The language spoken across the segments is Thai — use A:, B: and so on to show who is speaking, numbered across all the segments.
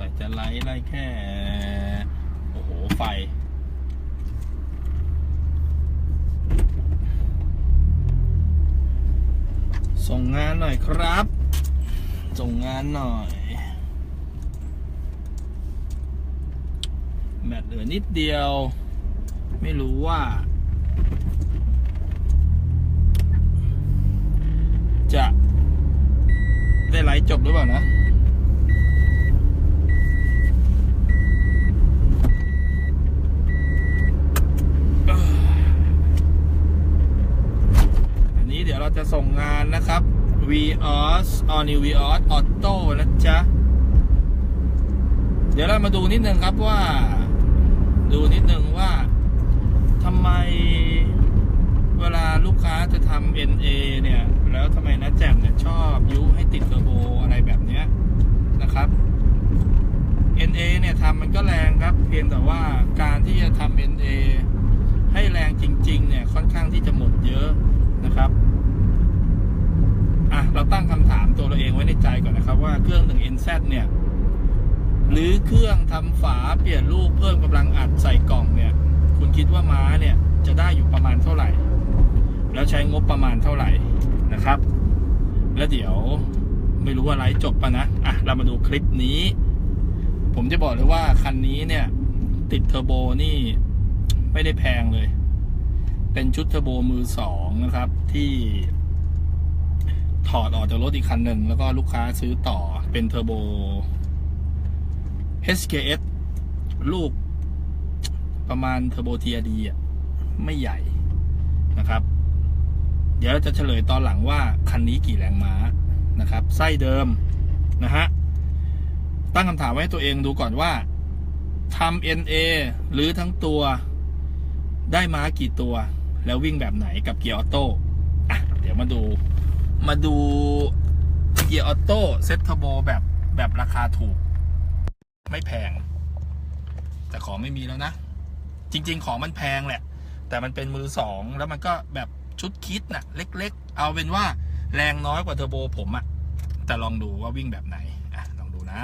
A: สัยจะไล่ไล่แค่ โอ้โห ไฟ ส่งงานหน่อยครับ ส่งงานหน่อยแบตเหลือนิดเดียว ไม่รู้ว่า จะได้ไลฟ์จบหรือเปล่านะ อันนี้ เราจะส่งงานนะครับ Vios All New Vios Auto นะจ๊ะ เดี๋ยวเรามาดูนิดนึงครับว่า ดูนิดนึงว่าทำไมเวลาลูกค้าจะทำ NA เนี่ย แล้วทำไมนะแจ่มเนี่ยชอบยุให้ติดเทอร์โบอะไรแบบเนี้ยนะครับ NA เนี่ยทำมันก็แรงครับ เพียงแต่ว่าการที่จะทำ NA ให้แรงจริง ๆ เนี่ย ค่อนข้างที่จะหมดเยอะนะครับะเราตั้งคำถามตัวเราเองไว้ในใจก่อนนะครับ ว่าเครื่อง 1NZ เนี่ย หรือเครื่องทำฝาเปลี่ยนรูปเพิ่มกำลังอัดใส่กล่องเนี่ย คุณคิดว่าม้าเนี่ยจะได้อยู่ประมาณเท่าไหร่ แล้วใช้งบประมาณเท่าไหร่นะครับ แล้วเดี๋ยวไม่รู้ว่าไลฟ์จบปะนะ อะ เรามาดูคลิปนี้ ผมจะบอกเลยว่าคันนี้เนี่ย ติดเทอร์โบนี่ไม่ได้แพงเลย เป็นชุดเทอร์โบมือสองนะครับที่ ถอดออกจากรถอีกคันหนึ่งแล้วก็ลูกค้าซื้อต่อเป็นเทอร์โบ HKS ลูกประมาณเทอร์โบ TRD อะไม่ใหญ่นะครับ เดี๋ยวเราจะเฉลยตอนหลังว่าคันนี้กี่แรงม้านะครับ ไส้เดิมนะฮะ ตั้งคำถามไว้ตัวเองดูก่อนว่าทำ NA หรือทั้งตัวได้ม้ากี่ตัว แล้ววิ่งแบบไหนกับเกียร์ออโต้อะเดี๋ยวมาดู มาดูเกียร์ออโต้เซ็ตเทอร์โบแบบแบบราคาถูก ไม่แพง แต่ของไม่มีแล้วนะ จริง ๆ ของมันแพงแหละ แต่มันเป็นมือสองแล้วมันก็แบบชุดคิดน่ะ เล็ก ๆ เอาเป็นว่าแรงน้อยกว่าเทอร์โบผมอะแต่ลองดูว่าวิ่งแบบไหนอะลองดูนะ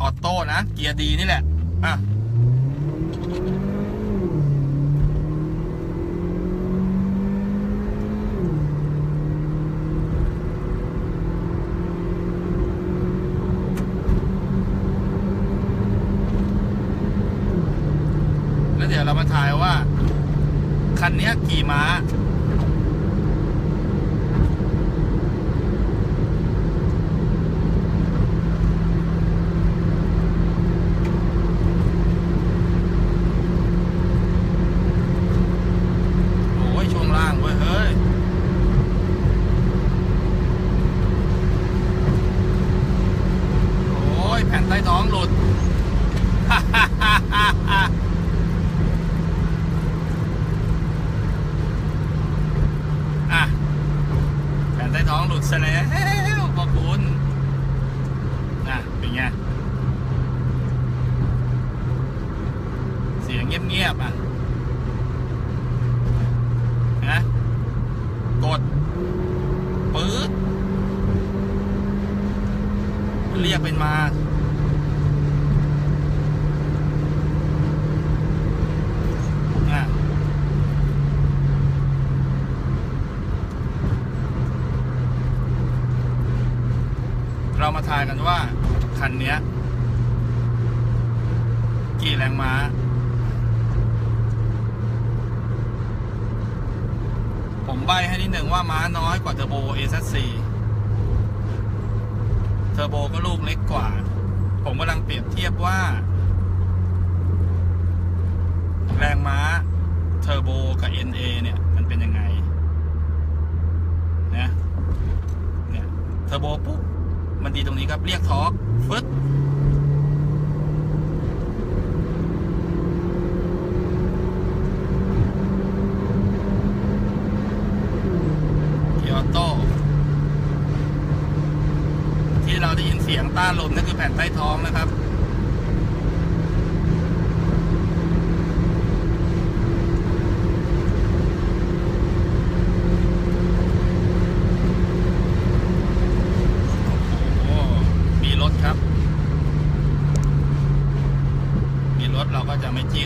A: ออโต้นะ เกียร์ดีนี่แหละอะ เดี๋ยเรามาทายว่า คันเนี้ยกี่ม้า โอ้ยช่วงล่างเว้ย เฮ้ย โอ้ย แผ่นใต้ท้องหลุด อะ แผ่นใต้ท้องหลุดซะแล้วบอกคุณอะ เป็นไง เสียงเงียบๆอะ นะ กด ปื๊ดเรียกเป็นมา อะ เรามาทายกันว่า คันเนี้ย กี่แรงม้า ผมใบให้นิดหนึ่งว่าม้าน้อยกว่าเทอร์โบ a อ c เทอร์โบก็ลูกเล็กกว่า ผมกำลังเปรียบเทียบว่า แรงม้าเทอร์โบกับ NA เนี่ย มันเป็นยังไงนะเนี่ยเทอร์โบปุ๊บมันดีตรงนี้ครับ เรียกทอร์ก ฟึดเกียร์โตที่เราได้ยินเสียงต้านลมนั่นคือแผ่นใต้ท้องนะครับ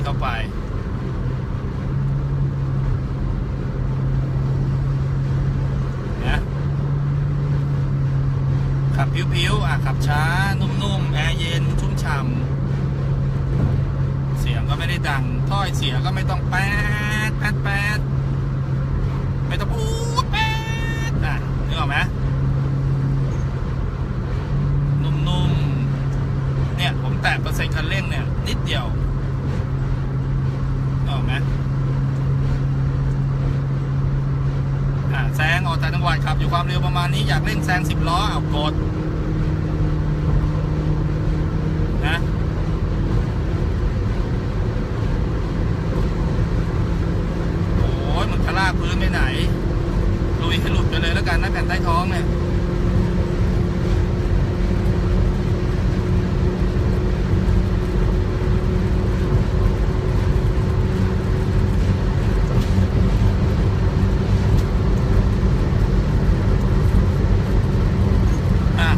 A: เข้าไปนะขับผิวๆอะขับช้า นุ่มๆ แอร์เย็น ชุ่มฉ่ำเสียงก็ไม่ได้ดังถ้อยเสียก็ไม่ต้องแป๊ดแป๊ดแป๊ดไม่ต้องพูดแป๊ดอะนึกออกไหมนุ่มๆ เนี่ย ผมแตะเปอร์เซ็นต์คันเร่งเนี่ย นิดเดียว นะแซงออกจากจังหวัดขับ อยู่ความเร็วประมาณนี้อยากเร่งแซงสิบล้อเอากดนะโอ้ยมันจะลากพื้นไปไหนลุยให้หลุดไปเลยแล้วกันนะแผ่นใต้ท้องเนี่ย อะ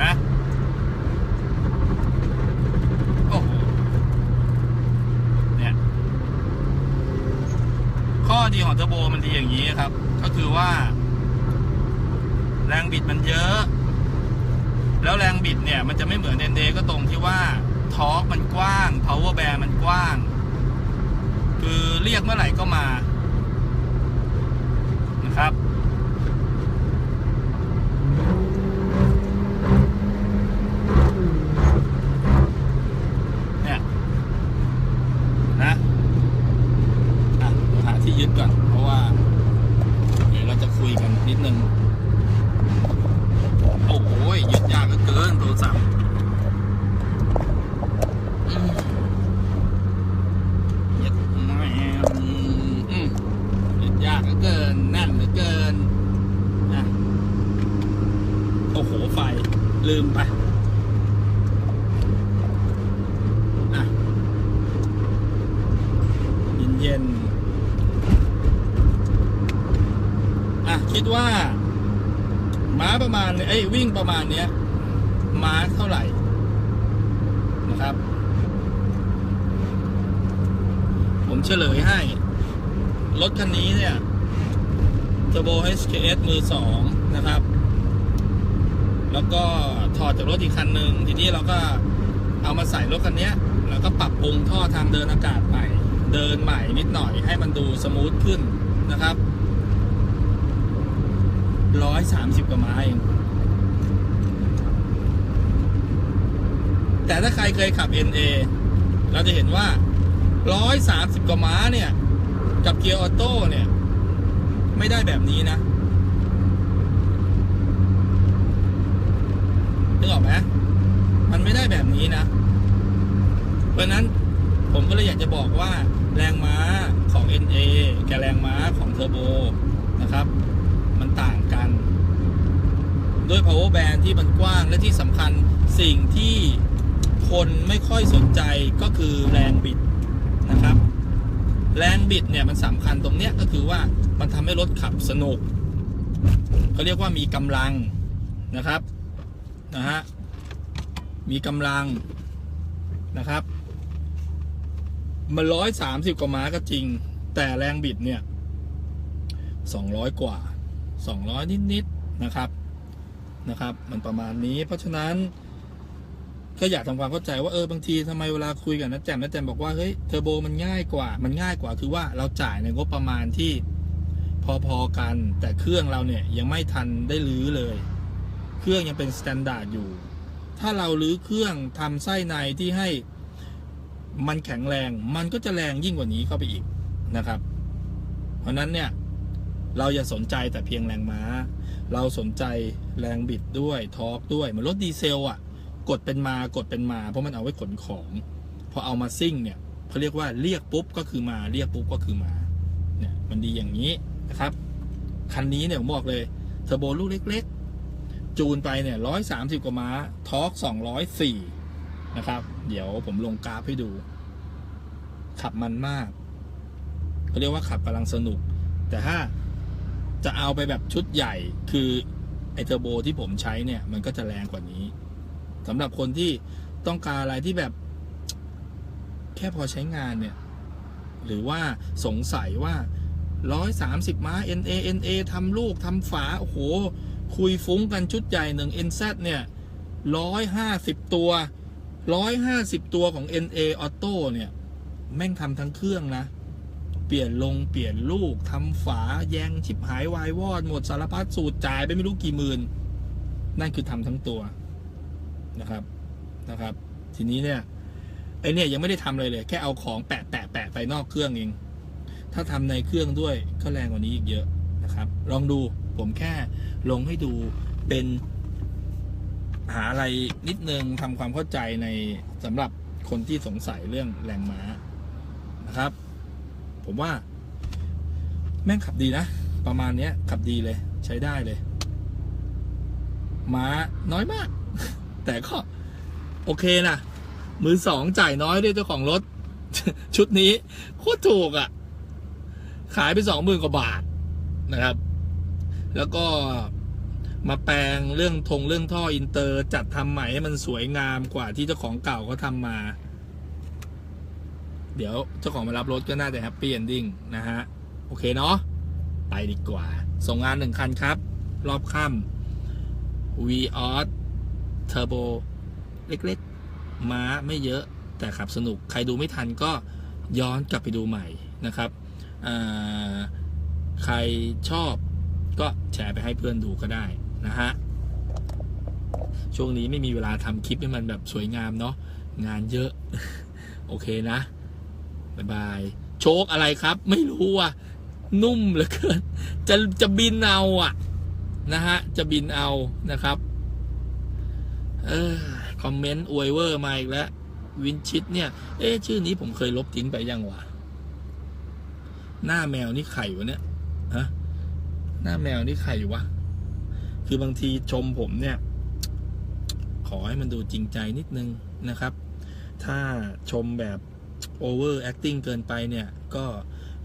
A: นะ โอ้โห เนี่ย ข้อ ดีของเทอร์โบมันดีอย่างนี้ครับ ก็คือว่า แรงบิดมันเยอะ แล้วแรงบิดเนี่ย มันจะไม่เหมือนเดนเดก็ตรงที่ว่าทอร์กมันกว้าง power band มันกว้าง คือเรียกเมื่อไหร่ก็มา นะครับ เนี่ย นะ อะเดี๋ยวหาที่ยึดก่อน เพราะว่า เดี๋ยวเราจะคุยกันนิดนึง โอ้โหยึดยากเหลือเกินโทรศัพท์อืมยึดไม่อืมอืม ยึดยากเหลือเกินแน่นเหลือเกินนะโอ้โห ไฟ ลืมไปอะเย็นเย็นๆอะ คิดว่า ม้าประมาณเอ้ยวิ่งประมาณเนี้ย ม้าเท่าไหร่ นะครับ ผมเฉลยให้ รถคันนี้เนี่ย Turbo HKS มือสองนะครับ แล้วก็ถอดจากรถอีกคันหนึ่งทีนี้เราก็เอามาใส่รถคันนี้แล้วก็ปรับปรุงท่อทางเดินอากาศใหม่ เดินใหม่นิดหน่อยให้มันดูสมูทขึ้นนะครับร้อยสามสิบกว่าไม้เองแต่ถ้าใครเคยขับ NA เราจะเห็นว่าร้อยสามสิบกว่าม้าเนี่ย กับเกียร์ออโต้เนี่ย ไม่ได้แบบนี้นะนึก ออกไหมมันไม่ได้แบบนี้นะ เพราะฉะนั้นผมก็เลยอยากจะบอกว่าแรงม้าของ NA กับแรงม้าของเทอร์โบนะครับ มันต่างกัน ด้วย power band ที่มันกว้างและที่สำคัญสิ่งที่คนไม่ค่อยสนใจก็คือแรงบิดนะครับ แรงบิดเนี่ยมันสำคัญตรงเนี้ยก็คือว่ามันทำให้รถขับสนุกเขาเรียกว่ามีกำลังนะครับ นะฮะ มีกำลังนะครับ มันร้อยสามสิบกว่าม้าก็จริง แต่แรงบิดเนี่ยสองร้อยกว่าสองร้อยนิดๆนะครับนะครับ มันประมาณนี้ เพราะฉะนั้นก็อยากทำความเข้าใจว่าเออบางทีทำไมเวลาคุยกับนัดแจมนัดแจมบอกว่าเฮ้ยเทอร์โบมันง่ายกว่า มันง่ายกว่าคือว่าเราจ่ายในงบประมาณที่พอๆกัน แต่เครื่องเราเนี่ยยังไม่ทันได้รื้อเลย เครื่องยังเป็นสแตนดาร์ดอยู่ ถ้าเรารื้อเครื่องทำไส้ในที่ให้มันแข็งแรง มันก็จะแรงยิ่งกว่านี้เข้าไปอีกนะครับ เพราะนั้นเนี่ย เราอย่าสนใจแต่เพียงแรงม้า เราสนใจแรงบิดด้วยทอร์กด้วย เหมือนรถดีเซลอะ่ะ กดเป็นมากดเป็นมา เพราะมันเอาไว้ขนของ พอเอามาซิ่งเนี่ยเขาเรียกว่าเรียกปุ๊บก็คือมาเรียกปุ๊บก็คือมา เนี่ยมันดีอย่างนี้นะครับ คันนี้เนี่ยผมบอกเลยเทอร์โบลูกเล็ก ๆ จูนไปเนี่ยร้อยสามสิบกว่าม้าทอร์กสองร้อยสี่นะครับ เดี๋ยวผมลงกราฟให้ดู ขับมันมากเขาเรียกว่าขับกำลังสนุก แต่ถ้าจะเอาไปแบบชุดใหญ่คือไอเทอร์โบที่ผมใช้เนี่ย มันก็จะแรงกว่านี้สำหรับคนที่ต้องการอะไรที่แบบ แค่พอใช้งานเนี่ย หรือว่าสงสัยว่า130ม้า NA NA ทำลูกทำฝา โอ้โห คุยฟุ้งกันชุดใหญ่หนึ่ง NZ เนี่ย150ตัว150ตัวของ NA Auto เนี่ย แม่งทำทั้งเครื่องนะ เปลี่ยนลงเปลี่ยนลูกทำฝาแยงชิบหายวายวอด หมดสารพัดสูตรจ่ายไปไม่รู้กี่หมื่น นั่นคือทำทั้งตัวนะครับนะครับ ทีนี้เนี่ยไอเนี่ยยังไม่ได้ทำเลยเลย แค่เอาของแปะแปะแปะไปนอกเครื่องเอง ถ้าทำในเครื่องด้วยก็แรงกว่านี้อีกเยอะนะครับ ลองดูผมแค่ ลงให้ดูเป็นหาอะไรนิดนึงทำความเข้าใจในสำหรับคนที่สงสัยเรื่องแรงม้านะครับ ผมว่า แม่งขับดีนะ ประมาณนี้ขับดีเลย ใช้ได้เลย ม้าน้อยมาก แต่ก็ โอเคนะมือสองจ่ายน้อยด้วยเจ้าของรถ ชุดนี้โคตรถูกอะ่ะ ขายไปสองหมื่นกว่าบาทนะครับ แล้วก็มาแปลงเรื่องทงเรื่องท่ออินเตอร์ จัดทำใหม่ให้มันสวยงามกว่าที่เจ้าของเก่าเขาทำมา เดี๋ยวเจ้าของมารับรถก็น่าจะแฮปปี้เอนดิ้งนะฮะ โอเคเนาะไปดีกว่า ส่งงานหนึ่งคันครับ รอบค่ำ v ีออสเทอร์โบเล็กๆ ม้าไม่เยอะแต่ขับสนุกใครดูไม่ทันก็ย้อนกลับไปดูใหม่นะครับ ใครชอบ ก็แชร์ไปให้เพื่อนดูก็ได้นะฮะ ช่วงนี้ไม่มีเวลาทำคลิปให้มันแบบสวยงามเนาะงานเยอะ โอเคนะบายบายโชคอะไรครับ ไม่รู้อะ นุ่มเหลือเกิน จะจะบินเอาอะ นะฮะ จะบินเอานะครับ เออคอมเมนต์อวยเวอร์มาอีกแล้ว วินชิตเนี่ย เอ๊ะชื่อนี้ผมเคยลบทิ้งไปยังวะหน้าแมวนี่ไข่วะเนี่ยฮะ หน้าแมวนี่ไข่วะ คือบางทีชมผมเนี่ย ขอให้มันดูจริงใจนิดนึงนะครับ ถ้าชมแบบ over acting เกินไปเนี่ย ก็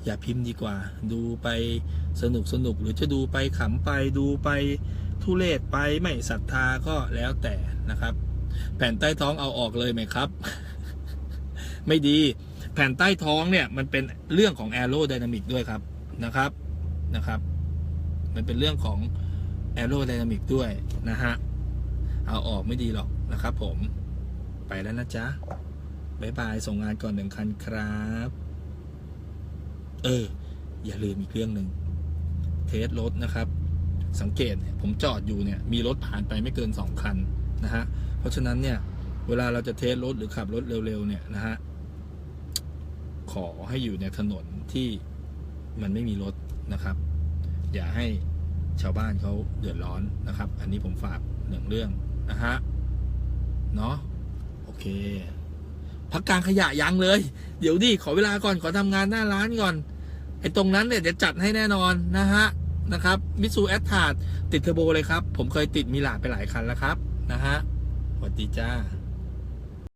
A: อย่าพิมพ์ดีกว่า ดูไปสนุกสนุก หรือจะดูไปขำไปดูไปทุเรศไปไม่ศรัทธาก็แล้วแต่นะครับ แผ่นใต้ท้องเอาออกเลยไหมครับ ไม่ดี แผ่นใต้ท้องเนี่ย มันเป็นเรื่องของ aerodynamic ด้วยครับนะครับนะครับ มันเป็นเรื่องของ aerodynamic ด้วยนะฮะ เอาออกไม่ดีหรอกนะครับผมไปแล้วนะจ๊ะบายบาย ส่งงานก่อนหนึ่งคันครับ เออ อย่าลืมอีกเรื่องหนึ่งเทสรถนะครับ สังเกตผมจอดอยู่เนี่ย มีรถผ่านไปไม่เกินสองคันนะฮะ เพราะฉะนั้นเนี่ย เวลาเราจะเทสรถหรือขับรถเร็วๆเนี่ยนะฮะ ขอให้อยู่ในถนนที่มันไม่มีรถนะครับ อย่าให้ชาวบ้านเขาเดือดร้อนนะครับ อันนี้ผมฝากหนึ่งเรื่องนะฮะเนาะโอเค พักกลางขยะยังเลย เดี๋ยวดิขอเวลาก่อนขอทำงานหน้าร้านก่อนไอ้ตรงนั้นเนี่ยจะจัดให้แน่นอนนะฮะนะครับมิสูแอตทาดติดเทอร์โบเลยครับ ผมเคยติดมีหลาไปหลายคันแล้วครับนะฮะสวัสดีจ้า